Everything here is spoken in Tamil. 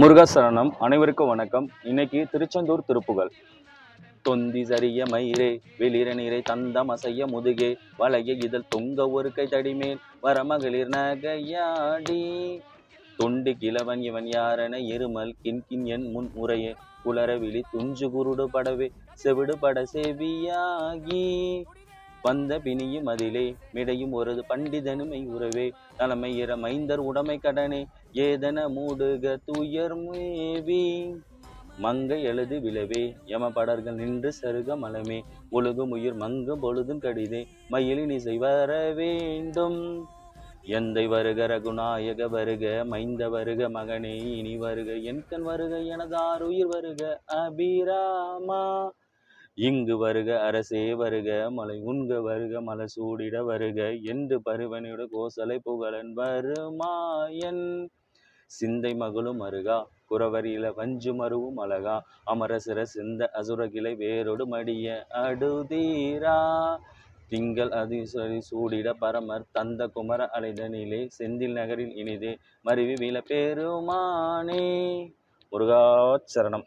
முருகசரணம். அனைவருக்கும் வணக்கம். இன்னைக்கு திருச்செந்தூர் திருப்புகள் தொந்தி சரிய மயிரே வெளிர நீரை தந்தம் அசைய முதுகே வளைய இதழ் தொங்க ஒரு கை தடிமேல் வரமகளிர் நகையாடி. தொண்டு கிழவன் இவன் யாரென இருமல் கின்கின் என் முன் முறையே குளர விழி துஞ்சு குருடு படவே செவிடு பட செவியாகி. வந்த பிணியும் அதிலே மிடையும் ஒரு பண்டிதனுமை உறவே தலைமை இற மைந்தர் உடைமை கடனே ஏதன மூடுக துயர் மேவி மங்கை எழுது விழவே யமபடர்கள் நின்று சருக மலமே. ஒழுகும் உயிர் மங்கும் பொழுதும் கடிதே மயிலின் இசை வர வேண்டும். எந்தை வருக ரகுநாயக வருக மைந்த வருக மகனே இனி வருக என் கண் வருக எனதாருயிர் வருக அபிராமா. இங்கு வருக அரசே வருக மலை உண்க வருக மலை சூடிட வருக என்று பருவனிட கோசலை புகழன் வருமாயன் சிந்தை மகளும் அருகா குறவரியில வஞ்சு மருவும் அழகா அமரசிர சிந்த அசுரகிளை வேரோடு மடிய அடுதீரா. திங்கள் அதிசரி சூடிட பரமர் தந்த குமர அலைதனிலே செந்தில் நகரில் இனிதே மருவி வீழ பெருமானே முருகாச்சரணம்